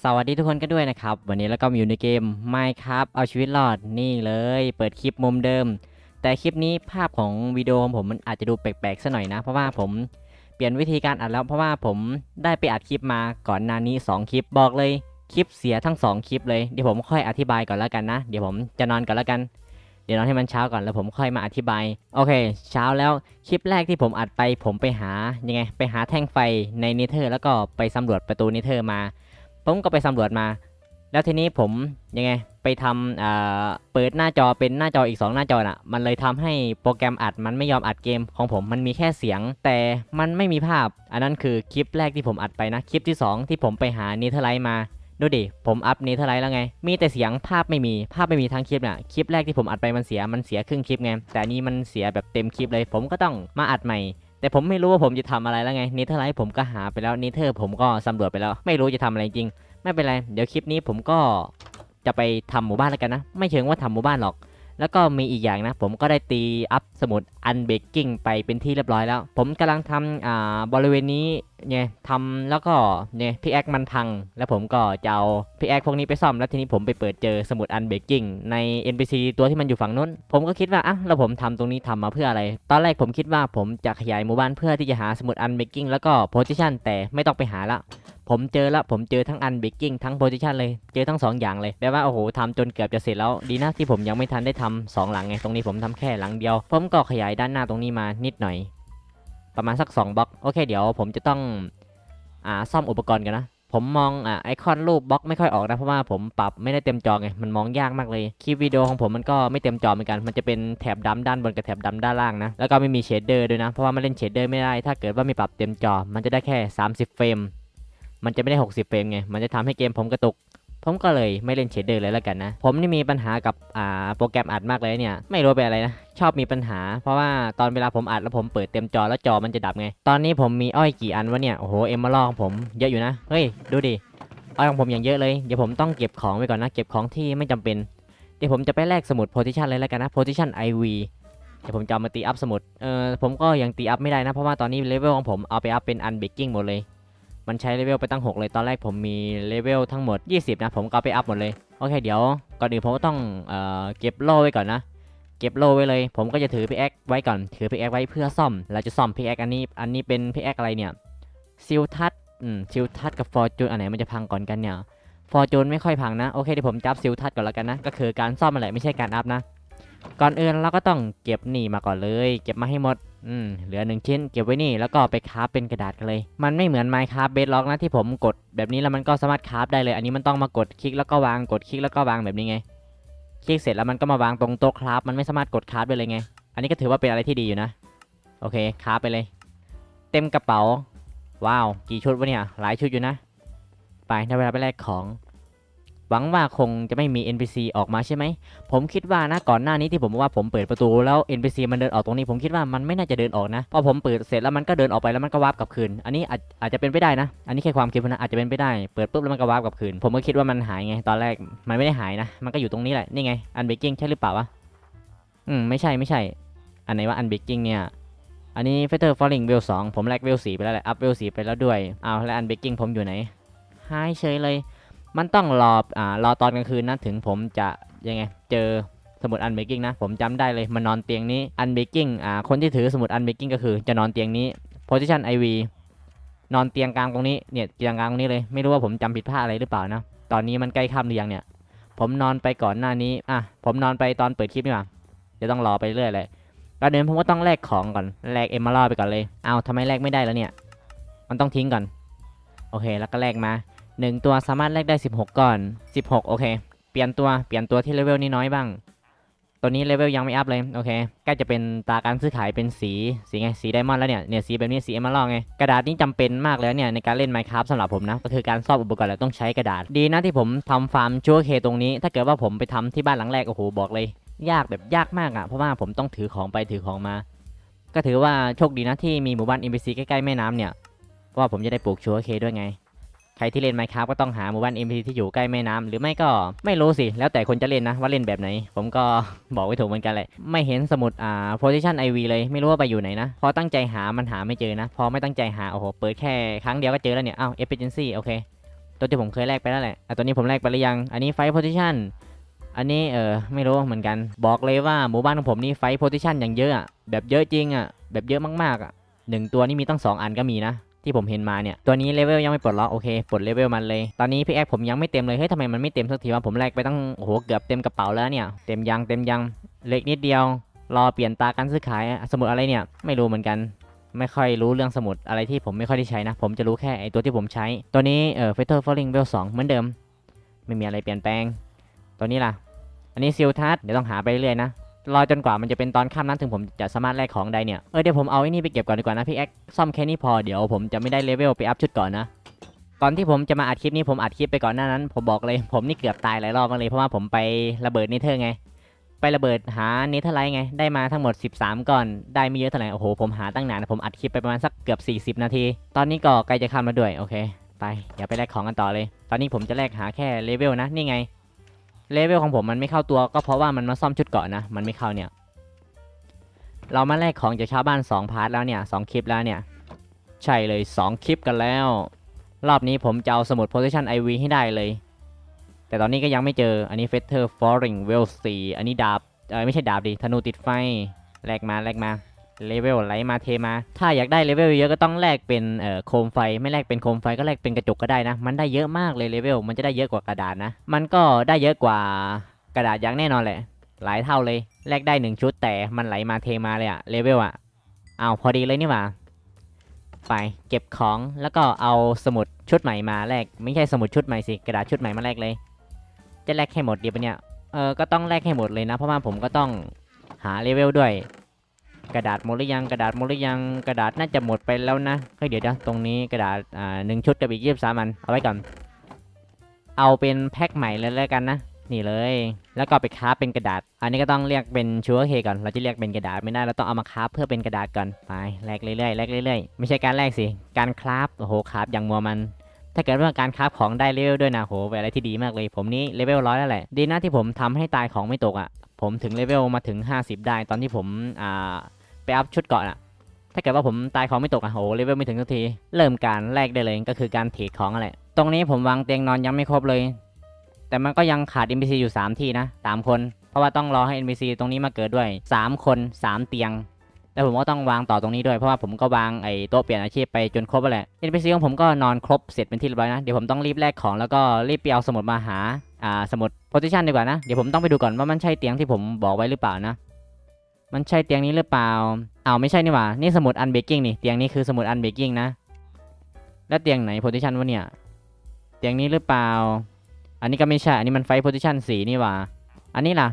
สวัสดีทุกคนกันด้วยนะครับ วันนี้เราก็มาอยู่ในเกม Minecraft เอาชีวิตรอดนี่เลย เปิดคลิปมุมเดิม แต่คลิปนี้ภาพของวิดีโอของผมมันอาจจะดูแปลกๆซะหน่อยนะ เพราะว่าผมเปลี่ยนวิธีการอัดแล้วเพราะว่าผมได้ไปอัดคลิปมาก่อนหน้านี้ 2 คลิปบอกเลยคลิปเสียทั้ง 2 คลิปเลยเดี๋ยวผมค่อยอธิบายก่อนแล้วกันนะ เดี๋ยวผมจะนอนก่อนแล้วกัน เดี๋ยวนอนให้มันเช้าก่อนแล้วผมค่อยมาอธิบายโอเค เช้าแล้วคลิปแรกที่ผมอัดไป ผมไปหายังไงไปหาแท่งไฟในเนเธอร์ แล้วก็ไปสำรวจประตูเนเธอร์มา ผมก็ไปสำรวจมา แล้วทีนี้ผมยังไงไปทำเเปิดหน้าจอเป็นหน้าจออีก 2 หน้าจอน่ะ มันเลยทำให้โปรแกรมอัดมันไม่ยอมอัดเกมของผมมันมีแค่เสียง แต่มันไม่มีภาพ อันนั้นคือคลิปแรกที่ผมอัดไปนะ คลิปที่ 2 ที่ผมไปหาเนเธอร์ไลท์มาดูดิ ผมอัพเนเธอร์ไลท์แล้วไง มีแต่เสียงภาพไม่มี ภาพไม่มีทั้งคลิปน่ะคลิปแรกที่ผมอัดไปมันเสีย มันเสียครึ่งคลิปไง แต่นนี้มันเสียแบบเต็มคลิปเลย ผมก็ต้องมาอัดใหม่ แต่ผมไม่รู้ว่าผมจะทำอะไรแล้วไงเนเธอร์ไลท์ผมก็หาไปแล้วเนเธอร์ผมก็สำรวจไปแล้ว ไม่รู้จะทำอะไรจริง ไม่เป็นไร เดี๋ยวคลิปนี้ผมก็จะไปทำหมู่บ้านแล้วกันนะ ไม่เชิงว่าทำหมู่บ้านหรอก แล้วก็มีอีกอย่างนะ ผมก็ได้ตีอัพสมุดอันเบกกิ้งไปเป็นที่เรียบร้อยแล้ว ผมกำลังทำอ่าบริเวณนี้เนี่ยทำแล้วก็เนี่ยพิกแอคมันพัง แล้วผมก็จะเอาพิกแอคพวกนี้ไปซ่อมแล้วทีนี้ผมไปเปิดเจอสมุดอันเบกกิ้งใน NPC ตัวที่มันอยู่ฝั่งนู้น ผมก็คิดว่าอะแล้วผมทำตรงนี้ทำมาเพื่ออะไร ตอนแรกผมคิดว่าผมจะขยายหมู่บ้านเพื่อที่จะหาสมุดอันเบกกิ้งแล้วก็โพซิชันแต่ไม่ต้องไปหาละ ผมเจอแล้วผมเจอทั้งอันเบกกิ้งทั้งโพซิชันเลย เจอทั้งสองอย่างเลยแปลว่าโอ้โหทำจนเกือบจะเสร็จแล้วดีนะที่ผมยังไม่ทันได้ทำสองหลังไงตรงนี้ผมทำแค่หลังเดียว ผมก็ขยายด้านหน้าตรงนี้มานิดหน่อย ประมาณสัก2บล็อกโอเคเดี๋ยวผมจะต้องอ่าซ่อมอุปกรณ์กันนะผมมองอ่าไอคอนรูปบล็อกไม่ค่อยออกนะเพราะว่าผมปรับไม่ได้เต็มจอไงมันมองยากมากเลยคลิปวิดีโอของผมมันก็ไม่เต็มจอเหมือนกัน มันจะเป็นแถบดำด้านบนกับแถบดำด้านล่างนะแล้วก็ไม่มีเชดเดอร์ด้วยนะเพราะว่ามันเล่นเชดเดอร์ไม่ได้ถ้าเกิดว่าไม่ปรับเต็มจอ มันจะได้แค่ 30 เฟรม มันจะไม่ได้ 60 เฟรมไง มันจะทำให้เกมผมกระตุก ผมก็เลยไม่เล่นเชดเดอร์เลยแล้วกันนะ ผมนี่มีปัญหากับอ่าโปรแกรมอัดมากเลยเนี่ย ไม่รู้เป็นอะไรนะ ชอบมีปัญหา เพราะว่าตอนเวลาผมอัดแล้วผมเปิดเต็มจอแล้วจอมันจะดับไง ตอนนี้ผมมีอ้อยกี่อันวะเนี่ย โอ้โห เอ็มมาลของผมเยอะอยู่นะ เฮ้ย ดูดิ อ้อยของผมอย่างเยอะเลย เดี๋ยวผมต้องเก็บของไว้ก่อนนะ เก็บของที่ไม่จำเป็น เดี๋ยวผมจะไปแลกสมุดโพซิชันเลยแล้วกันนะโพซิชัน IV เดี๋ยวผมจะเอามาตีอัพสมุด เออผมก็ยังตีอัพไม่ได้นะ เพราะว่าตอนนี้เลเวลของผมเอาไปอัพเป็นอันเบกกิ้งหมดเลย มันใช้เลเวลไปตั้ง 6 เลย ตอนแรกผมมีเลเวลทั้งหมด 20 นะ ผมก็เอาไปอัพหมดเลย โอเค เดี๋ยว ก่อนอื่นผมก็ต้องเอ่อเก็บโล่ไว้ก่อนนะ เก็บโล่ไว้เลย ผมก็จะถือพิกแอคไว้ก่อน ถือพิกแอคไว้เพื่อซ่อม เราจะซ่อมพิกแอคอันนี้ อันนี้เป็นพิกแอคอะไรเนี่ยซิลทัศอืมซิลทัศกับฟอร์จูนอันไหนมันจะพังก่อนกันเนี่ย ฟอร์จูนไม่ค่อยพังนะ โอเคเดี๋ยวผมจับซิลทัศก่อนแล้วกันนะ ก็คือการซ่อมอะไรไม่ใช่การอัพนะ ก่อนอื่นเราก็ต้องเก็บนี่มาก่อนเลย เก็บมาให้หมด อืมเหลือหนึ่งชิ้นเก็บไว้นี่แล้วก็ไปคราฟเป็นกระดาษกันเลย มันไม่เหมือน Minecraft Bedrock นะที่ผมกดแบบนี้แล้วมันก็สามารถคราฟได้เลย อันนี้มันต้องมากดคลิกแล้วก็วางกดคลิกแล้วก็วางแบบนี้ไง คลิกเสร็จแล้วมันก็มาวางตรงโต๊ะคราฟมันไม่สามารถกดคราฟได้เลยไง อันนี้ก็ถือว่าเป็นอะไรที่ดีอยู่นะ โอเคคราฟไปเลย เต็มกระเป๋า ว้าว กี่ชุดวะเนี่ย หลายชุดอยู่นะ ไปได้เวลาไปแลกของ หวังว่าคงจะไม่มี NPC ออกมาใช่ไหม ผมคิดว่านะก่อนหน้านี้ที่ผมว่าผมเปิดประตูแล้ว NPC มันเดินออกตรงนี้ผมคิดว่ามันไม่น่าจะเดินออกนะพอผมเปิดเสร็จแล้วมันก็เดินออกไปแล้วมันก็วาร์ปกลับคืน อันนี้อาจอาจจะเป็นไปได้นะ อันนี้แค่ความคิดนะอาจจะเป็นไปได้ เปิดปุ๊บแล้วมันก็วาร์ปกลับคืน ผมก็คิดว่ามันหายไงตอนแรกมันไม่ได้หายนะ มันก็อยู่ตรงนี้แหละนี่ไงอันเบกกิ้งใช่หรือเปล่าวะอืมไม่ใช่ไม่ใช่ อันไหนว่าอันเบกกิ้งเนี่ยอันนี้เฟเตอร์ฟอลลิงเวลสองผมแลกเวลสี่ไปแล้วแหละอัพเวลสี่ไปแล้วด้วยเอาแล้วอันเบกกิ้งผมอยู่ไหนหายเฉยเลย มันต้องรออ่ารอตอนกลางคืนนะถึงผมจะยังไง เจอสมุดอันเบกกิ้งนะ ผมจำได้เลยมันนอนเตียงนี้อันเบกกิ้งอ่าคนที่ถือสมุดอันเบกกิ้งก็คือจะนอนเตียงนี้ position IV นอนเตียงกลางตรงนี้เนี่ยเตียงกลางตรงนี้เลยไม่รู้ว่าผมจำผิดพลาดอะไรหรือเปล่านะตอนนี้มันใกล้ค่ำหรือยังเนี่ยผมนอนไปก่อนหน้านี้อะผมนอนไปตอนเปิดคลิปนี่หว่าเดี๋ยวต้องรอไปเรื่อยเลยก่อนเดินผมก็ต้องแลกของก่อนแลกเอมเมอรัลไปก่อนเลยเอาทำไมแลกไม่ได้แล้วเนี่ย มันต้องทิ้งก่อน โอเค แล้วก็แลกมา หนึ่งตัวสามารถแลกได้ 16 ก่อน 16 โอเค เปลี่ยนตัว เปลี่ยนตัวที่เลเวลนี้น้อยบ้าง ตัวนี้เลเวลยังไม่อัพเลย โอเค ใกล้จะเป็นตาการซื้อขายเป็นสี สีไง สีไดมอนด์แล้วเนี่ย เนี่ย สีแบบนี้ สีเอม r ร l ไง กระดาษนี้จำเป็นมากเลยเนี่ย ในการเล่น Minecraft สำหรับผมนะ ก็คือการซ่อมอุปกรณ์แล้วต้องใช้กระดาษ ดีนะที่ผมทำฟาร์มชัวเคตรงนี้ ถ้าเกิดว่าผมไปทำที่บ้านหลังแรก โอ้โห บอกเลย ยากแบบยากมากอะ่ะ เพราะว่าผมต้องถือของไปถือของมา ก็ถือว่าโชคดีนะที่มีหมู่บ้าน NPC ใกล้ๆแม่น้ำเนี่ยว่าผมจะได้ปลูกชัวเคด้วยไง รที่เล่น Minecraft ก็ต้องหาหมู่บ้าน NPC ที่อยู่ใกล้แม่น้ำหรือไม่ก็ไม่รู้สิ แล้วแต่คนจะเล่นนะว่าเล่นแบบไหน ผมก็บอกไม่ถูกเหมือนกันเลย ไม่เห็นสมุดอ่า position IV เลยไม่รู้ว่าไปอยู่ไหนนะ พอตั้งใจหามันหาไม่เจอนะ พอไม่ตั้งใจหาโอ้โหเปิดแค่ครั้งเดียวก็เจอแล้วเนี่ยอ้าว efficiency โอเค ตัวที่ผมเคยแลกไปแล้วแหละอะตัวนี้ผมแลกไปหรือยัง อันนี้ไฟโพซิชันอันนี้เออไม่รู้เหมือนกัน บอกเลยว่าหมู่บ้านของผมนี่ไฟโพซิชันอย่างเยอะอะแบบเยอะจริงอะแบบเยอะมากๆอะหนึ่งตัวนี่มีตั้งสองอันก็มีนะ ที่ผมเห็นมาเนี่ย ตัวนี้เลเวลยังไม่ปลดล็อกโอเคปลดเลเวลมันเลย ตอนนี้พี่แอคผมยังไม่เต็มเลย เฮ้ยทำไมมันไม่เต็มสักทีวะผมแลกไปตั้งโอ้โหเกือบเต็มกระเป๋าแล้วเนี่ย เต็มยังเต็มยังเล็กนิดเดียว รอเปลี่ยนตาการซื้อขายสมุดอะไรเนี่ยไม่รู้เหมือนกันไม่ค่อยรู้เรื่องสมุดอะไรที่ผมไม่ค่อยได้ใช้นะ ผมจะรู้แค่ไอตัวที่ผมใช้ ตัวนี้เอ่อ Fatal Falling Level 2เหมือนเดิม ไม่มีอะไรเปลี่ยนแปลง ตัวนี้ล่ะ อันนี้ซิลทัสเดี๋ยวต้องหาไปเรื่อยนะ รอจนกว่ามันจะเป็นตอนค่ำนั้นถึงผมจะสามารถแลกของได้เนี่ย เออเดี๋ยวผมเอาไอ้นี่ไปเก็บก่อนดีกว่านะพี่แอ็กซ่อมแค่นี้พอเดี๋ยวผมจะไม่ได้เลเวลไปอัพชุดก่อนนะก่อนที่ผมจะมาอัดคลิปนี้ผมอัดคลิปไปก่อนหน้านั้น ผมบอกเลย ผมนี่เกือบตายหลายรอบมากเลยเพราะว่าผมไประเบิดเนเธอร์ไง ไประเบิดหาเนเธอร์ไลท์ไงได้มาทั้งหมด 13ก่อนได้ไม่เยอะเท่าไหร่โอ้โหผมหาตั้งนานผมอัดคลิปไปประมาณสักเกือบ 40 นาที ตอนนี้ก็ใกล้จะค่ำแล้วด้วยโอเคไปอย่าไปแลกของกันต่อเลย ตอนนี้ผมจะแลกหาแค่เลเวลนะนี่ไง เลเวลของผมมันไม่เข้าตัวก็เพราะว่ามันมาซ่อมชุดเกาะนะ มันไม่เข้าเนี่ย เรามาแลกของจากชาวบ้าน 2 พาร์ทแล้วเนี่ยสองคลิปแล้วเนี่ย ใช่เลย 2 คลิปกันแล้ว รอบนี้ผมจะเอาสมุด position IV ให้ได้เลย แต่ตอนนี้ก็ยังไม่เจออันนี้ Fetter Falling w e l 4อันนี้ดาบเออไม่ใช่ดาบดิธนูติดไฟแลกมาแลกมา เลเวลไหลมาเทมา ถ้าอยากได้เลเวลเยอะก็ต้องแลกเป็นเอ่อโคมไฟ ไม่แลกเป็นโคมไฟก็แลกเป็นกระจกก็ได้นะ มันได้เยอะมากเลยเลเวล มันจะได้เยอะกว่ากระดาษนะ มันก็ได้เยอะกว่ากระดาษอย่างแน่นอนแหละ หลายเท่าเลย แลกได้หนึ่งชุดแต่มันไหลมาเทมาเลยอะเลเวลอะเอาพอดีเลยนี่หว่า ไปเก็บของแล้วก็เอาสมุดชุดใหม่มาแลก ไม่ใช่สมุดชุดใหม่สิ กระดาษชุดใหม่มาแลกเลย จะแลกให้หมดเดียวปะเนี่ย เออ ก็ต้องแลกให้หมดเลยนะ เพราะว่าผมก็ต้องหาเลเวลด้วย กระดาษหมดหรือยังกระดาษหมดหรือยังกระดาษน่าจะหมดไปแล้วนะเฮ้ยเดี๋ยวนะตรงนี้กระดาษอ่าหนึ่งชุดกับอีกยี่สิบสามอันเอาไว้ก่อนเอาเป็นแพ็คใหม่เลยแล้วกันนะนี่เลย แล้วก็ไปคราเป็นกระดาษ อันนี้ก็ต้องเรียกเป็นชัวร์เคก่อน เราจะเรียกเป็นกระดาษไม่ได้ เราต้องเอามาคราเพื่อเป็นกระดาษก่อน ไป แลกเรื่อยๆ แลกเรื่อยๆ ไม่ใช่การแลกสิ การคราฟ โอ้โห คราฟอย่างมัวมัน ถ้าเกิดว่าการคราฟของได้เลเวลด้วยนะโหเป็นอะไรที่ดีมากเลย ผมนี่เลเวลร้อยแล้วแหละ ดีนะที่ผมทำให้ตายของไม่ตกอะ่ะ ผมถึงเลเวลมาถึง 50 ได้ ตอนที่ผม อ่า ไปอัพชุดเกาะอะถ้าเกิดว่าผมตายของไม่ตกอะโหเลเวลไม่ถึงสักที เริ่มการแลกได้เลยก็คือการเทรดของอะไร ตรงนี้ผมวางเตียงนอนยังไม่ครบเลย แต่มันก็ยังขาด NPC อยู่ 3 ที่นะสามคน เพราะว่าต้องรอให้ NPC ตรงนี้มาเกิดด้วย 3 คน 3 เตียง แล้วผมก็ต้องวางต่อตรงนี้ด้วย เพราะว่าผมก็วางไอ้โต๊ะเปลี่ยนอาชีพไปจนครบแล้วแหละ NPC ของผมก็นอนครบเสร็จเป็นที่เรียบร้อยนะ เดี๋ยวผมต้องรีบแลกของแล้วก็รีบไปเอาสมุดมาหา อ่า สมุด position ดีกว่านะ เดี๋ยวผมต้องไปดูก่อนว่ามันใช่เตียงที่ผมบอกไว้หรือเปล่านะ มันใช่เตียงนี้หรือเปล่าเอาไม่ใช่นี่หว่า นี่สมุด unbreaking นี่ เตียงนี้คือสมุด unbreaking นะ แล้วเตียงไหน position วะเนี่ย เตียงนี้หรือเปล่า อันนี้ก็ไม่ใช่ อันนี้มันไฟ position สีนี่หว่า อันนี้ล่ะ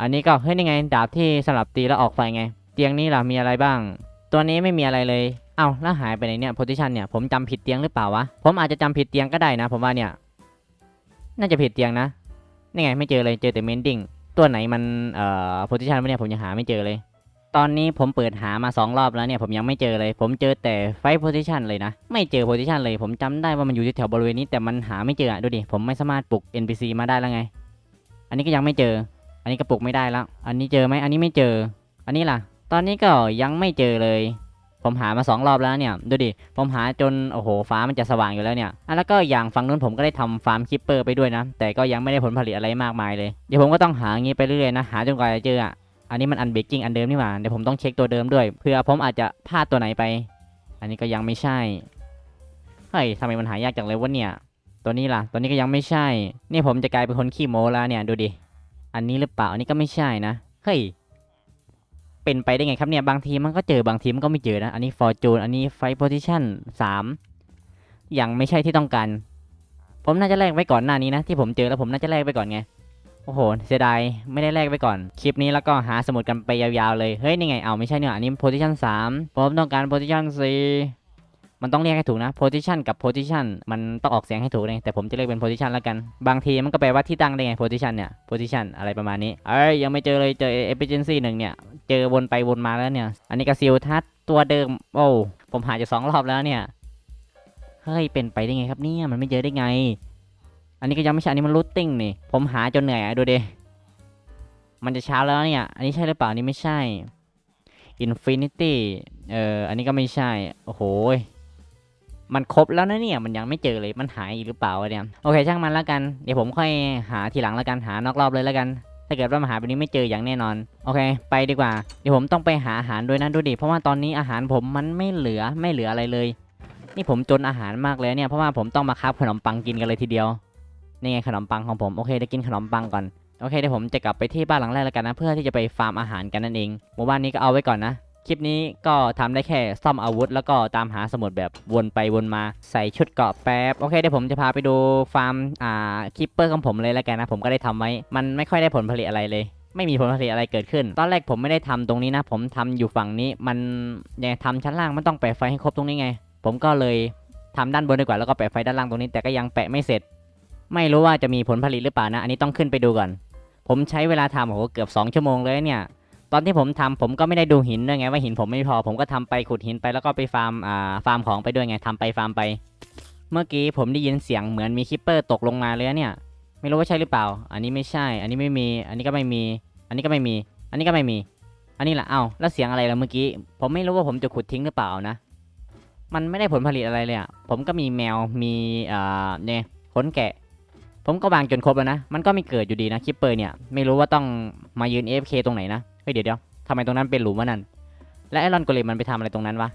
อันนี้ก็เฮ้ยนี่ไง ดาบที่สลับตีแล้วออกไฟไง เตียงนี้ล่ะมีอะไรบ้าง ตัวนี้ไม่มีอะไรเลย เอ้าแล้วหายไปไหนเนี่ย position เนี่ยผมจำผิดเตียงหรือเปล่าวะ ผมอาจจะจำผิดเตียงก็ได้นะ ผมว่าเนี่ย น่าจะผิดเตียงนะ นี่ไงไม่เจอเลยเจอแต่ mending ตัวไหนมันเอ่อ position วะเนี่ยผมยังหาไม่เจอเลย ตอนนี้ผมเปิดหามาสองรอบแล้วเนี่ยผมยังไม่เจอเลย ผมเจอแต่ไฟ position เลยนะ ไม่เจอ position เลย ผมจำได้ว่ามันอยู่แถวบริเวณนี้แต่มันหาไม่เจออะดูดิ ผมไม่สามารถปลุก NPC มาได้แล้วไง อันนี้ก็ยังไม่เจอ อันนี้ก็ปลุกไม่ได้แล้ว อันนี้เจอไหมอันนี้ไม่เจอ อันนี้ล่ะ ตอนนี้ก็ยังไม่เจอเลย ผมหามาสองรอบแล้วเนี่ย ดูดิ ผมหาจน โอ้โห ฟ้ามันจะสว่างอยู่แล้วเนี่ยอะแล้วก็อย่างฝั่งนู้นผมก็ได้ทำฟาร์มคิปเปอร์ไปด้วยนะ แต่ก็ยังไม่ได้ผลผลิตอะไรมากมายเลย เดี๋ยวผมก็ต้องหางงี้ไปเรื่อยๆนะ หาจนกว่าจะเจออะ อันนี้มันอันเบกกิ้งอันเดิมนี่หว่า เดี๋ยวผมต้องเช็คตัวเดิมด้วย เพื่อผมอาจจะพลาดตัวไหนไป อันนี้ก็ยังไม่ใช่ เฮ้ยทำไมมันหายากจังเลยวะเนี่ย ตัวนี้ล่ะ ตัวนี้ก็ยังไม่ใช่ นี่ผมจะกลายเป็นคนขี้โม้แล้วเนี่ย ดูดิ อันนี้หรือเปล่า อันนี้ก็ไม่ใช่นะ เฮ้ย เป็นไปได้ไงครับเนี่ย บางทีมันก็เจอบางทีมันก็ไม่เจอนะ อันนี้ฟอร์จูนอันนี้ไฟโพซิชันสามยังไม่ใช่ที่ต้องการ ผมน่าจะแลกไว้ก่อนหน้านี้นะ ที่ผมเจอแล้วผมน่าจะแลกไปก่อนไง โอ้โห เสียดาย ไม่ได้แลกไปก่อน คลิปนี้แล้วก็หาสมุดกันไปยาวๆเลย เฮ้ย นี่ไง เอาไม่ใช่เนี่ย อันนี้ Position 3ผมต้องการโพซิชันสี่ มันต้องเรียกให้ถูกนะ position กับ position มันต้องออกเสียงให้ถูกเลยแต่ผมจะเรียกเป็น position แล้วกัน บางทีมันก็แปลว่าที่ตั้งได้ไง position เนี่ย position อะไรประมาณนี้ เอ้ยยังไม่เจอเลยเจอ efficiency หนึ่งเนี่ย เจอวนไปวนมาแล้วเนี่ย อันนี้ก็ซิลทัศตัวเดิม โอ้ผมหาจะสองรอบแล้วเนี่ย เฮ้ยเป็นไปได้ไงครับเนี่ยมันไม่เจอได้ไง อันนี้ก็ยังไม่ใช่อันนี้มันรูทติ้งนี่ ผมหาจนเหนื่อยดูดิมันจะเช้าแล้วเนี่ย อันนี้ใช่หรือเปล่านนี้ไม่ใช่ infinity เอ่อ อันนี้ก็ไม่ใช่ โอ้โห มันครบแล้วนะเนี่ยมันยังไม่เจอเลยมันหายอีกหรือเปล่าเนี่ยโอเคช่างมันแล้วกันเดี๋ยวผมค่อยหาทีหลังแล้วกันหานอกรอบเลยแล้วกัน ถ้าเกิดว่ามาหาแบบนี้ไม่เจออย่างแน่นอนโอเค ไปดีกว่า เดี๋ยวผมต้องไปหาอาหารด้วยนะดูดิเพราะว่าตอนนี้อาหารผมมันไม่เหลือไม่เหลืออะไรเลย นี่ผมจนอาหารมากเลยเนี่ยเพราะว่าผมต้องมาคาบขนมปังกินกันเลยทีเดียวนี่ไงขนมปังของผมโอเคได้กินขนมปังก่อนโอเคเดี๋ยวผมจะกลับไปที่บ้านหลังแรกแล้วกันนะ เพื่อที่จะไปฟาร์มอาหารกันนั่นเองหมู่บ้านนี้ก็เอาไว้ก่อนนะ คลิปนี้ก็ทำได้แค่ซ่อมอาวุธ แล้วก็ตามหาสมุดแบบวนไปวนมาใส่ชุดเกราะแป๊บ โอเคเดี๋ยวผมจะพาไปดูฟาร์มอ่าคิปเปอร์ของผมเลยแล้วกันนะ ผมก็ได้ทำไว้ มันไม่ค่อยได้ผลผลิตอะไรเลย ไม่มีผลผลิตอะไรเกิดขึ้น ตอนแรกผมไม่ได้ทำตรงนี้นะ ผมทำอยู่ฝั่งนี้มันยังทำชั้นล่างมันต้องแปะไฟให้ครบตรงนี้ไง ผมก็เลยทำด้านบนดีกว่าแล้วก็แปะไฟด้านล่างตรงนี้ แต่ก็ยังแปะไม่เสร็จ ไม่รู้ว่าจะมีผลผลิตหรือเปล่านะ อันนี้ต้องขึ้นไปดูก่อน ผมใช้เวลาทำโอ้โหเกือบ 2 ชั่วโมงเลยเนี่ย ตอนที่ผมทำผมก็ไม่ได้ดูหินด้วยไงว่าหินผมไม่พอ ผมก็ทำไปขุดหินไปแล้วก็ไปฟาร์มอ่าฟาร์มของไปด้วยไงทำไปฟาร์มไป เมื่อกี้ผมได้ยินเสียงเหมือนมีคิปเปอร์ตกลงมาเลยเนี่ย ไม่รู้ว่าใช่หรือเปล่า อันนี้ไม่ใช่ อันนี้ไม่มี อันนี้ก็ไม่มี อันนี้ก็ไม่มี อันนี้ก็ไม่มี อันนี้แหละเอ้าแล้วเสียงอะไรล่ะเมื่อกี้ ผมไม่รู้ว่าผมจะขุดทิ้งหรือเปล่านะ มันไม่ได้ผลผลิตอะไรเลยอะผมก็มีแมวมีอ่าเนี่ยขนแกะผมก็วางจนครบแล้วนะ มันก็ไม่เกิดอยู่ดีนะคิปเปอร์เนี่ย ไม่รู้ว่าต้องมายืน AFK ตรงไหนนะ เฮ้ยเดี๋ยวเดี๋ยวทำไมตรงนั้นเป็นหลุมวะนั่น และไอรอนโกเลมมันไปทำอะไรตรงนั้นวะ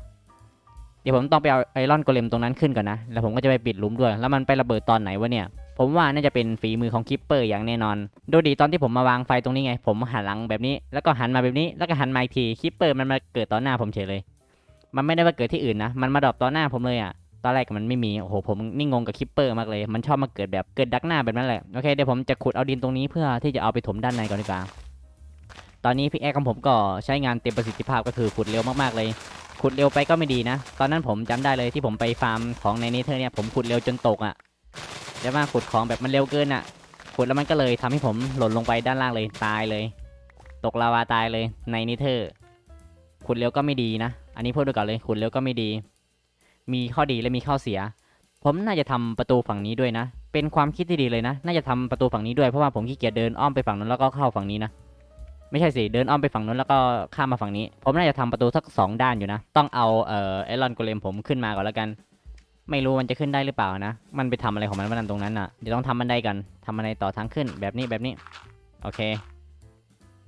เดี๋ยวผมต้องไปเอาไอรอนโกเลมตรงนั้นขึ้นก่อนนะ แล้วผมก็จะไปปิดหลุมด้วย แล้วมันไประเบิดตอนไหนวะเนี่ย ผมว่าน่าจะเป็นฝีมือของคิปเปอร์อย่างแน่นอน ดูดีตอนที่ผมมาวางไฟตรงนี้ไง ผมหันหลังแบบนี้ แล้วก็หันมาแบบนี้ แล้วก็หันมาอีกที คิปเปอร์มันมาเกิดต่อหน้าผมเฉยเลย มันไม่ได้ว่าเกิดที่อื่นนะ มันมาดรอปต่อหน้าผมเลยอะตอนแรกมันไม่มี โอ้โห ผมนี่งงกับคิปเปอร์มากเลย มันชอบมาเกิดแบบเกิดดักหน้าแบบนั้นแหละ โอเค เดี๋ยวผมจะขุดเอาดินตรงนี้เพื่อที่จะเอาไปถมด้านในก่อนดีกว่า ตอนนี้พิกแอคของผมก็ใช้งานเต็มประสิทธิภาพก็คือขุดเร็วมากๆเลย ขุดเร็วไปก็ไม่ดีนะ ตอนนั้นผมจำได้เลยที่ผมไปฟาร์มของในนี้เธอเนี่ยผมขุดเร็วจนตกอะ่ะเดี๋ยวว่าขุดของแบบมันเร็วเกินอะ่ะ ขุดแล้วมันก็เลยทำให้ผมหล่นลงไปด้านล่างเลยตายเลย ตกลาวาตายเลยในนิเธอร์ ขุดเร็วก็ไม่ดีนะ อันนี้พูดด้วยก่อนเลยขุดเร็วก็ไม่ดี มีข้อดีและมีข้อเสีย ผมน่าจะทำประตูฝั่งนี้ด้วยนะ เป็นความคิดที่ดีเลยนะ น่าจะทำประตูฝั่งนี้ด้วยเพราะว่าผมขี้เกียจเดินอ้อมไปฝั่งนั้นแล้วก็เข้าฝั่งนี้นะ ไม่ใช่สิ เดินอ้อมไปฝั่งนู้นแล้วก็ข้ามมาฝั่งนี้ ผมน่าจะทำประตูสักสองด้านอยู่นะ ต้องเอาเอ่อไอรอนโกเลมผมขึ้นมาก่อนแล้วกัน ไม่รู้มันจะขึ้นได้หรือเปล่านะ มันไปทำอะไรของมันวันนั้นตรงนั้นอะ เดี๋ยวต้องทำบันไดกันทำบันไดต่อทางขึ้นแบบนี้แบบนี้ โอเค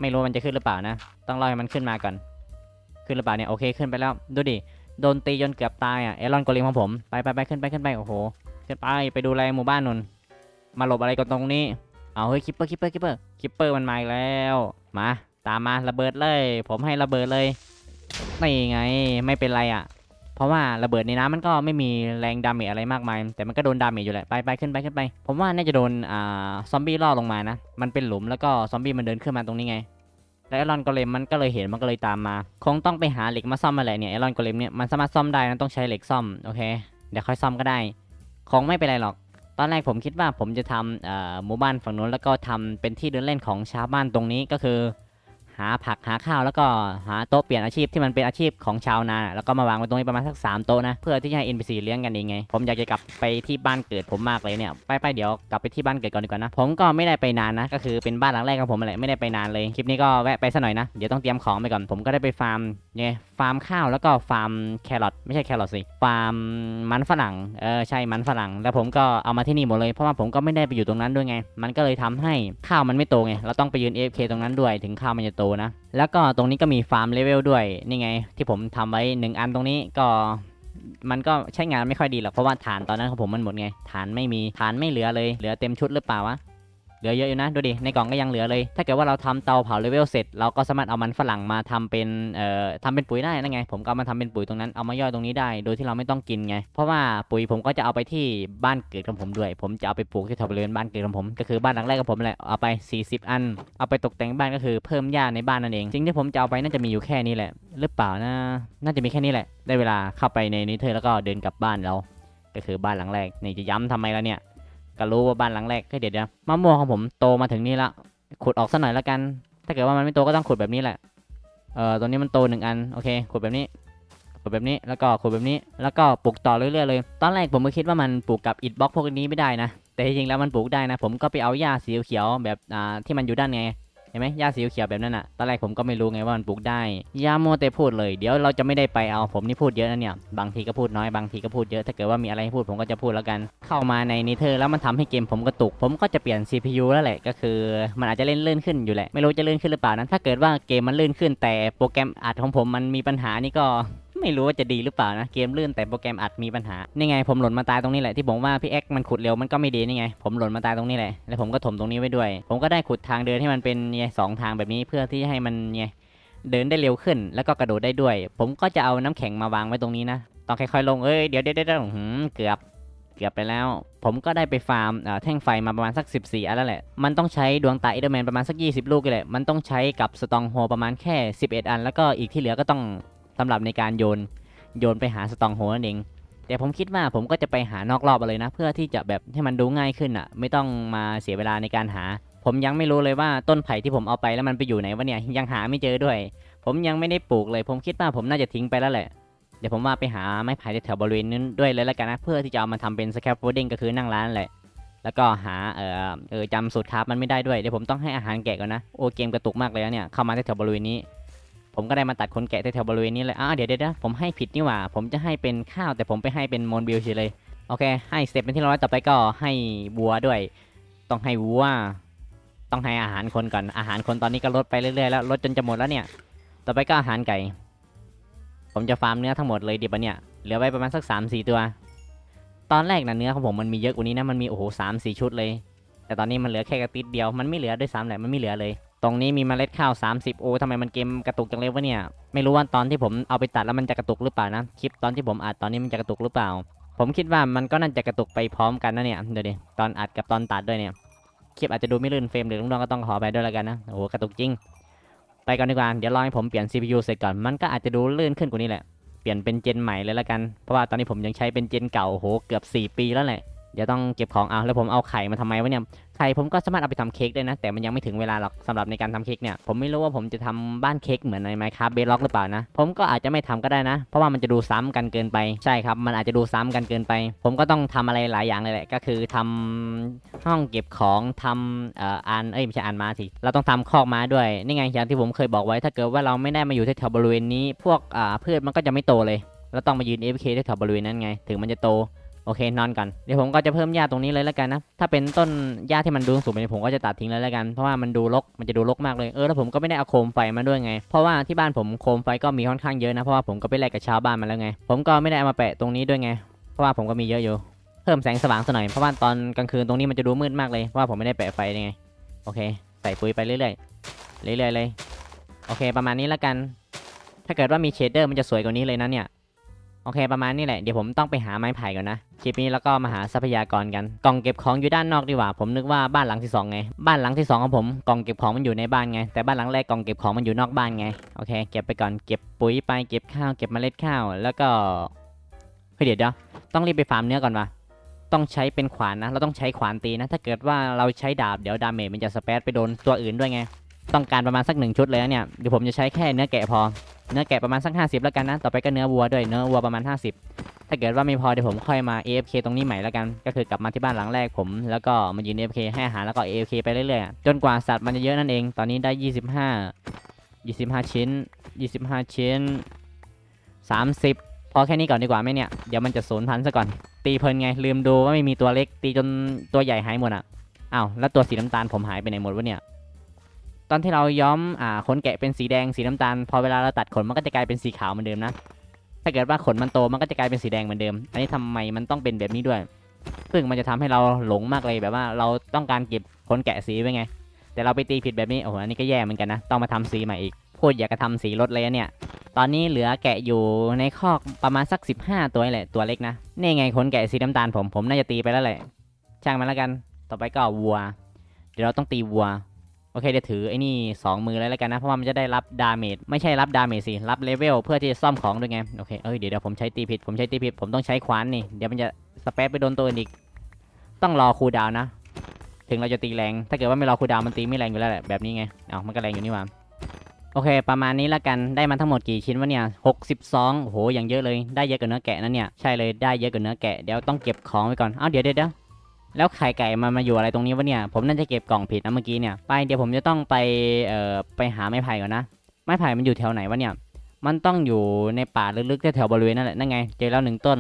ไม่รู้มันจะขึ้นหรือเปล่านะ ต้องรอให้มันขึ้นมาก่อน ขึ้นหรือเปล่าเนี่ย โอเค ขึ้นไปแล้ว ดูดิ โดนตีจนเกือบตายอะไอรอนโกเลมของผม ไปไปไปขึ้นไปขึ้นไป โอ้โห ขึ้นไป ไปดูแลหมู่บ้านนนมาหลบอะไรกันตรงนี้ เอาเฮ้ยคิปเปอร์คิปเปอร์คิปเปอร์คิปเปอร์มันมาอีกแล้ว มาตามมาระเบิดเลย ผมให้ระเบิดเลยนี่ไงไม่เป็นไรอะ เพราะว่าระเบิดในน้ำมันก็ไม่มีแรงดาเมจอะไรมากมาย แต่มันก็โดนดาเมจอยู่แหละไปไปขึ้นไปขึ้นไป ผมว่าน่าจะโดนอ่าซอมบี้ล่อลงมานะ มันเป็นหลุมแล้วก็ซอมบี้มันเดินขึ้นมาตรงนี้ไงแล้วไอรอนโกเลมมันก็เลยเห็นมันก็เลยตามมา คงต้องไปหาเหล็กมาซ่อมมาแหละเนี่ยไอรอนโกเลมเนี่ยมันสามารถซ่อมได้นะต้องใช้เหล็กซ่อมโอเคเดี๋ยวค่อยซ่อมก็ได้ คงไม่เป็นไรหรอก อนแรกผมคิดว่าผมจะทำหมู่บ้านฝั่งนู้นแล้วก็ทำเป็นที่เดินเล่นของชาวบ้านตรงนี้ก็คือ หาผักหาข้าวแล้วก็หาโต๊ะเปลี่ยนอาชีพที่มันเป็นอาชีพของชาวนา แล้วก็มาวางไว้ตรงนี้ประมาณสักสามโต๊ะนะเพื่อที่จะให้ NPC เลี้ยงกันเองไง ผมอยากจะกลับไปที่บ้านเกิดผมมากเลยเนี่ยไปไปเดี๋ยวกลับไปที่บ้านเกิดก่อนดีกว่านะผมก็ไม่ได้ไปนานนะก็คือเป็นบ้านหลังแรกของผมแหละไม่ได้ไปนานเลยคลิปนี้ก็แวะไปสักหน่อยนะเดี๋ยวต้องเตรียมของไปก่อนผมก็ได้ไปฟาร์มเนี่ยาร์มข้าวแล้วก็ฟาร์มแครอทไม่ใช่แครอทสิฟาร์มมันฝรั่งเออใช่มันฝรั่ง แล้วผมก็เอามาที่นี่หมดเลยเพราะว่าผมก็ไม่ได้ไปอยู่ตรงนั้นด้วยไง มันก็เลยทำให้ข้าวมันไม่โตไงเราต้องไปยืน AFK ตรงนั้นด้วยถึงข้าวมันจะโตนะ แล้วก็ตรงนี้ก็มีฟาร์มเลเวลด้วยนี่ไง ที่ผมทำไว้หนึ่งอันตรงนี้ก็มันก็ใช้งานไม่ค่อยดีหรอกเพราะว่าฐานตอนนั้นของผมมันหมดไงฐานไม่มีฐานไม่เหลือเลยเหลือเต็มชุดหรือเปล่าวะ เหลือเยอะอยู่นะดูดิในกล่องก็ยังเหลือเลย ถ้าเกิดว่าเราทำเตาเผาเลเวลเสร็จเราก็สามารถเอามันฝรั่งมาทำเป็นเอ่อทำเป็นปุ๋ยได้นั่นไง ผมก็เอามาทำเป็นปุ๋ยตรงนั้นเอามาย่อยตรงนี้ได้ โดยที่เราไม่ต้องกินไง เพราะว่าปุ๋ยผมก็จะเอาไปที่บ้านเกิดของผมด้วย ผมจะเอาไปปลูกที่แถวบริเวณบ้านเกิดของผมก็คือบ้านหลังแรกของผมแหละเอาไป 40 อัน เอาไปตกแต่งบ้านก็คือเพิ่มหญ้าในบ้านนั่นเองสิ่งที่ผมจะเอาไปน่าจะมีอยู่แค่นี้แหละ หรือเปล่านะน่าจะมีแค่นี้แหละ ได้เวลาเข้าไปในนี้เธอแล้วก็เดินกลับบ้านเราก็คือบ้านหลังแรกนี่จะย้ำทำไมแล้วเนี่ย ก็รู้ว่าบ้านหลังแรกก็เดี๋ยวมะม่วงของผมโตมาถึงนี่ละขุดออกสักหน่อยแล้วกัน ถ้าเกิดว่ามันไม่โตก็ต้องขุดแบบนี้แหละเออตัวนี้มันโตหนึ่งอันโอเคขุดแบบนี้ขุดแบบนี้แล้วก็ขุดแบบนี้แล้วก็ปลูกต่อเรื่อยๆเลย ตอนแรกผมก็คิดว่ามันปลูกกับอิฐบล็อกพวกนี้ไม่ได้นะ แต่จริงๆแล้วมันปลูกได้นะ ผมก็ไปเอาหญ้าสีเขียวแบบอ่าที่มันอยู่ด้านใน เห็นไหมหญ้าสีเขียวแบบนั้นอะ ตอนแรกผมก็ไม่รู้ไงว่ามันปลูกได้ยาโมวแต่พูดเลย เดี๋ยวเราจะไม่ได้ไปเอาผมนี่พูดเยอะนะเนี่ย บางทีก็พูดน้อย บางทีก็พูดเยอะ ถ้าเกิดว่ามีอะไรให้พูดผมก็จะพูดแล้วกัน เข้ามาในนิเทอร์แล้วมันทำให้เกมผมกระตุก ผมก็จะเปลี่ยน CPU แล้วแหละ ก็คือ มันอาจจะเล่นลื่นขึ้นอยู่แหละ ไม่รู้จะลื่นขึ้นหรือเปล่านั้น ถ้าเกิดว่าเกมมันลื่นขึ้นแต่โปรแกรมอัดของผมมันมีปัญหานี่ก็ ไม่รู้ว่าจะดีหรือเปล่านะ เกมลื่นแต่โปรแกรมอัดมีปัญหา นี่ไงผมหล่นมาตายตรงนี้แหละที่ผมว่าพี่แอ็กมันขุดเร็วมันก็ไม่ดีนี่ไง ผมหล่นมาตายตรงนี้แหละ แล้วผมก็ถมตรงนี้ไว้ด้วย ผมก็ได้ขุดทางเดินให้มันเป็นไงสองทางแบบนี้เพื่อที่ให้มันไงเดินได้เร็วขึ้น แล้วก็กระโดดได้ด้วย ผมก็จะเอาน้ำแข็งมาวางไว้ตรงนี้นะต้องค่อยๆลง เอ้ย เดี๋ยวเดี๋ยวเดี๋ยวเกือบเกือบไปแล้ว ผมก็ได้ไปฟาร์มเอ่อแท่งไฟมาประมาณสัก 14 อันแล้วแหละ มันต้องใช้ดวงตาเอเดอร์แมนประมาณสัก 20 ลูกเลยแหละมันต้องใช้กับสตองโฮประมาณแค่ 11 อัน แล้วก็อีกที่เหลือก็ต้อง สำหรับในการโยนโยนไปหาสตองโฮนั่นเอง แต่ผมคิดว่าผมก็จะไปหานอกรอบเอาเลยนะ เพื่อที่จะแบบให้มันดูง่ายขึ้นอะ ไม่ต้องมาเสียเวลาในการหา ผมยังไม่รู้เลยว่าต้นไผ่ที่ผมเอาไปแล้วมันไปอยู่ไหนวะเนี่ยยังหาไม่เจอด้วย ผมยังไม่ได้ปลูกเลย ผมคิดว่าผมน่าจะทิ้งไปแล้วแหละเดี๋ยวผมว่าไปหาไม้ไผ่แถวบริเวณนั้นด้วยเลยแล้วกันนะเพื่อที่จะเอามาทำเป็นสแครปโฟลดิ้งก็คือนั่งร้านแหละแล้วก็หาเออเออจำสูตรคราฟมันไม่ได้ด้วยเดี๋ยวผมต้องให้อาหารแกะก่อนนะโอเกมกระตุกมากเลยเนี่ยเข้ามาแถวบริเวณนี้ ผมก็ได้มาตัดคนแกะแถวบริเวณนี้เลยอ้าวเดี๋ยวเดี๋ยวเดี๋ยวผมให้ผิดนี่หว่า ผมจะให้เป็นข้าวแต่ผมไปให้เป็นโมนบิลเฉยเลย โอเค ให้เสร็จเป็นที่ร้อยต่อไปก็ให้วัวด้วย ต้องให้วัว ต้องให้อาหารคนก่อน อาหารคนตอนนี้ก็ลดไปเรื่อยๆแล้วลดจนจะหมดแล้วเนี่ย ต่อไปก็อาหารไก่ ผมจะฟาร์มเนื้อทั้งหมดเลยดิบะเนี่ย เหลือไว้ประมาณสัก3 4ตัว ตอนแรกนะเนื้อของผมมันมีเยอะกว่านี้นะ มันมีโอ้โหสามสี่ชุดเลย แต่ตอนนี้มันเหลือแค่กระติดเดียว มันไม่เหลือด้วยซ้ำแหละ มันไม่เหลือเลย ตรงนี้มีเมล็ดข้าว 30 โอทำไมมันเกมกระตุกจังเลยวะเนี่ย ไม่รู้ว่าตอนที่ผมเอาไปตัดแล้วมันจะกระตุกหรือเปล่านะ คลิปตอนที่ผมอัดตอนนี้มันจะกระตุกหรือเปล่า ผมคิดว่ามันก็น่าจะกระตุกไปพร้อมกันนะเนี่ย เดี๋ยวดิ ตอนอัดกับตอนตัดด้วยเนี่ย คลิปอาจจะดูไม่ลื่นเฟรมหรือลุงน้องก็ต้องขอไปด้วยแล้วกันนะ โอ้โหกระตุกจริง ไปก่อนดีกว่า เดี๋ยวรอให้ผมเปลี่ยน CPU เสร็จก่อน มันก็อาจจะดูลื่นขึ้นกว่านี้แหละ เปลี่ยนเป็นเจนใหม่เลยแล้วกัน เพราะว่าตอนนี้ผมยังใช้เป็นเจนเก่าโหเกือบ 4 ปีแล้วแหละ เดี๋ยวต้องเก็บของเอาแล้วผมเอาไข่มาทำไมวะเนี่ยไข่ผมก็สามารถเอาไปทำเค้กได้นะ แต่มันยังไม่ถึงเวลาหรอกสำหรับในการทำเค้กเนี่ยผมไม่รู้ว่าผมจะทำบ้านเค้กเหมือนใน Minecraft Bedrock หรือเปล่านะ ผมก็อาจจะไม่ทำก็ได้นะ เพราะว่ามันจะดูซ้ำกันเกินไปใช่ครับ มันอาจจะดูซ้ำกันเกินไป ผมก็ต้องทำอะไรหลายอย่างเลยแหละก็คือทำห้องเก็บของทำเอ่ออ่านเอ้ยไม่ใช่อ่านมาสิเราต้องทำคอกม้าด้วยนี่ไงอย่างที่ผมเคยบอกไว้ ถ้าเกิดว่าเราไม่ได้มาอยู่ที่แถวบริเวณนี้ พวกอ่าพืชมันก็จะไม่โตเลยเราต้องมายืน AFK ที่แถวบริเวณนั้นไง ถึงมันจะโต โอเคนอนก่อนเดี๋ยวผมก็จะเพิ่มหญ้าตรงนี้เลยแล้วกันนะ ถ้าเป็นต้นหญ้าที่มันดูสูงไปผมก็จะตัดทิ้งเลยแล้วกัน เพราะว่ามันดูรก มันจะดูรกมากเลย เออแล้วผมก็ไม่ได้เอาโคมไฟมาด้วยไง เพราะว่าที่บ้านผมโคมไฟก็มีค่อนข้างเยอะนะ เพราะว่าผมก็ไปแลกกับชาวบ้านมาแล้วไง ผมก็ไม่ได้เอามาแปะตรงนี้ด้วยไง เพราะว่าผมก็มีเยอะอยู่ เพิ่มแสงสว่างสักหน่อย เพราะว่าตอนกลางคืนตรงนี้มันจะดูมืดมากเลย เพราะว่าผมไม่ได้แปะไฟไง โอเค ใส่ปุ๋ยไปเรื่อยๆ เรื่อยๆเลย โอเค ประมาณนี้แล้วกัน ถ้าเกิดว่ามีเชดเดอร์มันจะสวยกว่านี้เลยนะเนี่ย โอเคประมาณนี้แหละ เดี๋ยวผมต้องไปหาไม้ไผ่ก่อนนะ คลิปนี้แล้วก็มาหาทรัพยากรกัน กล่องเก็บของอยู่ด้านนอกดีกว่า ผมนึกว่าบ้านหลังที่สองไง บ้านหลังที่สองของผมกล่องเก็บของมันอยู่ในบ้านไง แต่บ้านหลังแรกกล่องเก็บของมันอยู่นอกบ้านไง โอเค เก็บไปก่อน เก็บปุ๋ยไป เก็บข้าว เก็บเมล็ดข้าว แล้วก็ เฮ้ยเดี๋ยวเดี๋ยวต้องรีบไปฟาร์มเนื้อก่อนวะต้องใช้เป็นขวานนะ เราต้องใช้ขวานตีนะ ถ้าเกิดว่าเราใช้ดาบ เดี๋ยวดาเมจมันจะสเปซไปโดนตัวอื่นด้วยไง ต้องการประมาณสักหนึ่งชุดเลยนะเนี่ย เดี๋ยวผมจะใช้แค่เนื้อแกะพอ เนื้อแกะประมาณสัก 50 แล้วกันนะ ต่อไปก็เนื้อวัวด้วย เนื้อวัวประมาณ 50 ถ้าเกิดว่าไม่พอเดี๋ยวผมค่อยมา AFK ตรงนี้ใหม่แล้วกัน ก็คือกลับมาที่บ้านหลังแรกผม แล้วก็มายืน AFK ให้อาหารแล้วก็ AFK ไปเรื่อยๆ จนกว่าสัตว์มันจะเยอะนั่นเอง ตอนนี้ได้ 25 25 ชิ้น 25 ชิ้น 30 พอแค่นี้ก่อนดีกว่าไหมเนี่ย เดี๋ยวมันจะสูญพันธุ์ซะก่อน ตีเพลินไง ลืมดูว่าไม่มีตัวเล็ก ตีจนตัวใหญ่หายหมดอะ อ้าว แล้วตัวสีน้ำตาลผมหายไปไหนหมดวะเนี่ย ตอนที่เราย้อมอ่าขนแกะเป็นสีแดงสีน้ำตาลพอเวลาเราตัดขนมันก็จะกลายเป็นสีขาวเหมือนเดิมนะถ้าเกิดว่าขนมันโตมันก็จะกลายเป็นสีแดงเหมือนเดิม อันนี้ทำไมมันต้องเป็นแบบนี้ด้วย ซึ่งมันจะทำให้เราหลงมากเลยแบบว่าเราต้องการเก็บขนแกะสีไว้ไง แต่เราไปตีผิดแบบนี้โอ้โหอันนี้ก็แย่เหมือนกันนะต้องมาทำสีใหม่อีกพูดอยากจะทำสีรถเลยเนี่ย ตอนนี้เหลือแกะอยู่ในคอกประมาณสัก 15 ตัวแหละตัวเล็กนะนี่ไงขนแกะสีน้ำตาลผมผมน่าจะตีไปแล้วแหละช่างมันแล้วกัน ต่อไปก็วัว เดี๋ยวเราต้องตีวัว โอเคเดี๋ยวถือไอ้นี่สองมือเลยแล้วกันนะ เพราะว่ามันจะได้รับดาเมจไม่ใช่รับดาเมจสิ รับเลเวลเพื่อที่จะซ่อมของด้วยไง โอเคเอ้ยเดี๋ยวเดี๋ยวผมใช้ตีผิด ผมใช้ตีผิด ผมต้องใช้ขวานนี่ เดี๋ยวมันจะสเปซไปโดนตัวอื่นอีก ต้องรอคูดาวนะ ถึงเราจะตีแรง ถ้าเกิดว่าไม่รอคูดาวมันตีไม่แรงอยู่แล้วแหละแบบนี้ไงเอามันก็แรงอยู่นี่หว่าโอเค ประมาณนี้แล้วกัน ได้มาทั้งหมดกี่ชิ้นวะเนี่ย62โอ้โหอย่างเยอะเลย ได้เยอะกว่าเนื้อแกะนะเนี่ย ใช่เลย ได้เยอะกว่าเนื้อแกะ เดี๋ยวต้องเก็บของไว้ก่อนอ้าวเดี๋ยวเดี๋ยวเดี๋ยว แล้วไข่ไก่มันมาอยู่อะไรตรงนี้วะเนี่ย ผมน่าจะเก็บกล่องผิดนะเมื่อกี้เนี่ย ไปเดี๋ยวผมจะต้องไป เอ่อ ไปหาไม้ไผ่ก่อนนะ ไม้ไผ่มันอยู่แถวไหนวะเนี่ย มันต้องอยู่ในป่าลึกๆแถวบริเวณนั่นแหละ นั่นไง เจอแล้วหนึ่งต้น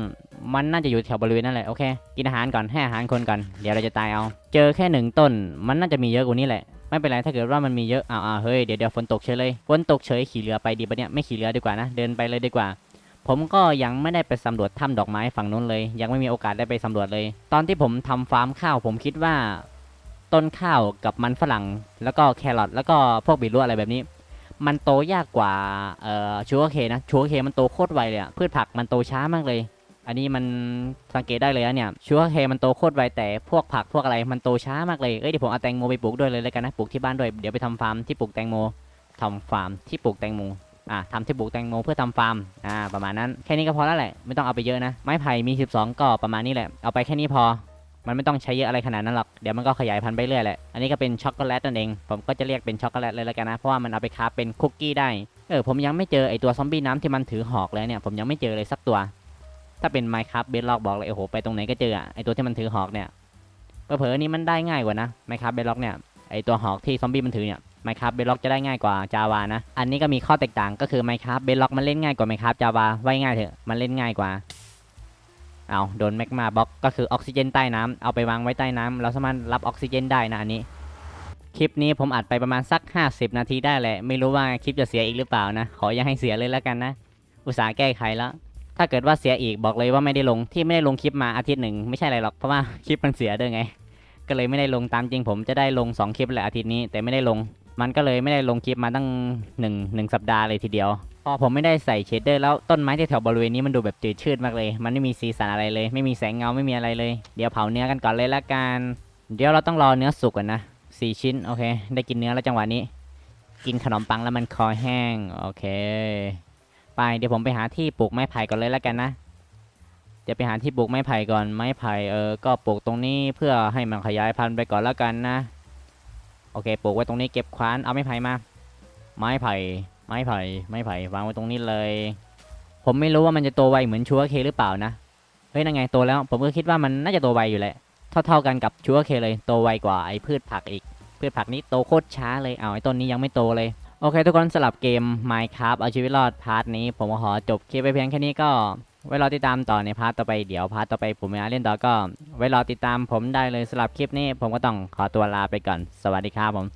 มันน่าจะอยู่แถวบริเวณนั่นแหละ โอเค กินอาหารก่อน ให้อาหารคนก่อน เดี๋ยวเราจะตายเอา เจอแค่หนึ่งต้น มันน่าจะมีเยอะกว่านี้แหละ ไม่เป็นไร ถ้าเกิดว่ามันมีเยอะอ้าวเฮ้ย เดี๋ยวเดี๋ยวฝนตกเฉยเลย ฝนตกเฉยขี่เรือไปดีปะเนี่ย ไม่ขี่เรือดีกว่านะ เดินไปเลยดีกว่า ผมก็ยังไม่ได้ไปสำรวจถ้ำดอกไม้ฝั่งนู้นเลย ยังไม่มีโอกาสได้ไปสำรวจเลย ตอนที่ผมทำฟาร์มข้าว ผมคิดว่า ต้นข้าวกับมันฝรั่ง แล้วก็แครอทแล้วก็พวกบีทรูทอะไรแบบนี้ มันโตยากกว่าเอ่อชูเคนะชูกเคมันโตโคตรไวเลยอะพืชผักมันโตช้ามากเลย อันนี้มันสังเกตได้เลยนะเนี่ยชูกเคมันโตโคตรไวแต่พวกผักพวกอะไรมันโตช้ามากเลยเอ้ยเดี๋ยวผมเอาแตงโมไปปลูกด้วยเลยแล้วกันนะปลูกที่บ้านด้วยเดี๋ยวไปทำฟาร์มที่ปลูกแตงโมทำฟาร์มที่ปลูกแตงโม อ่าทำที่ปลูกแตงโมเพื่อทำฟาร์มอ่าประมาณนั้นแค่นี้ก็พอแล้วแหละไม่ต้องเอาไปเยอะนะไม้ไผ่มี 12ก็ประมาณนี้แหละเอาไปแค่นี้พอ มันไม่ต้องใช้เยอะอะไรขนาดนั้นหรอกเดี๋ยวมันก็ขยายพันธุ์ไปเรื่อยแหละอันนี้ก็เป็นช็อกโกแลตนั่นเองผมก็จะเรียกเป็นช็อกโกแลตเลยแล้วกันนะเพราะว่ามันเอาไปคราเป็นคุกกี้ได้เออผมยังไม่เจอไอตัวซอมบี้น้ำที่มันถือหอกเลยเนี่ยผมยังไม่เจอเลยสักตัว ถ้าเป็นไมค์ครับเบสล็อกบอกเลยโอ้โหไปตรงไหนก็เจอไอตัวที่มันถือหอกเนี่ยเผลอๆนี่มันได้ง่ายกว่านะไมค์ครับเบสล็อกเนี่ยไอตัวหอกที่ซอมบี้มันถือเนี่ย ไมครับเบล็อกจะได้ง่ายกว่าจาวานะ อันนี้ก็มีข้อแตกต่างก็คือไมครับเบล็อกมันเล่นง่ายกว่าไมครับจาวาไว้ง่ายเถอะมันเล่นง่ายกว่า เอาโดนแมกมาบล็อกก็คือออกซิเจนใต้น้ำเอาไปวางไว้ใต้น้ำเราสามารถรับออกซิเจนได้นะอันนี้ คลิปนี้ผมอัดไปประมาณสัก 50 นาทีได้แหละ ไม่รู้ว่าคลิปจะเสียอีกหรือเปล่านะ ขออย่าให้เสียเลยแล้วกันนะ อุตส่าห์แก้ไขแล้วถ้าเกิดว่าเสียอีกบอกเลยว่าไม่ได้ลงที่ไม่ได้ลงคลิปมาอาทิตย์หนึ่งไม่ใช่อะไรหรอกเพราะว่าคลิปมันเสียด้วยไง ก็เลยไม่ได้ลงตามจริงผมจะได้ลง 2 คลิปแหละอาทิตย์นี้แต่ไม่ได้ลง มันก็เลยไม่ได้ลงคลิปมาตั้งหนึ่งหนึ่งสัปดาห์เลยทีเดียว พอผมไม่ได้ใส่เชดเดอร์แล้วต้นไม้ที่แถวบริเวณนี้มันดูแบบจืดชืดมากเลย มันไม่มีสีสันอะไรเลย ไม่มีแสงเงาไม่มีอะไรเลย เดี๋ยวเผาเนื้อกันก่อนเลยละกัน เดี๋ยวเราต้องรอเนื้อสุกก่อนนะสี่ชิ้นโอเค ได้กินเนื้อแล้วจังหวะนี้ กินขนมปังแล้วมันคอแห้งโอเค ไปเดี๋ยวผมไปหาที่ปลูกไม้ไผ่ก่อนเลยละกันนะเดี๋ยวไปหาที่ปลูกไม้ไผ่ก่อนไม้ไผ่เออก็ปลูกตรงนี้เพื่อให้มันขยายพันธุ์ไปก่อนละกันนะ โอเคปลูกไว้ตรงนี้เก็บควานเอาไม้ไผ่มา ไม้ไผ่ไม้ไผ่ไม้ไผ่วางไว้ตรงนี้เลย ผมไม่รู้ว่ามันจะโตไวเหมือนชัวร์เคหรือเปล่านะเฮ้ยนั่นไงโตแล้ว ผมก็คิดว่ามันน่าจะโตไวอยู่แหละเท่าๆกันกับชัวร์เคเลยโตไวกว่าไอ้พืชผักอีก พืชผักนี้โตโคตรช้าเลยเอาไอ้ต้นนี้ยังไม่โตเลยโอเค ทุกคนสลับเกม Minecraft เอาชีวิตรอดพาร์ทนี้ ผมขอจบคลิปไปเพียงแค่นี้ก็ ไว้รอติดตามต่อในพาร์ทต่อไปเดี๋ยวพาร์ทต่อไปผมจะเล่นต่อก็ ไว้รอติดตามผมได้เลยสำหรับคลิปนี้ ผมก็ต้องขอตัวลาไปก่อน สวัสดีครับผม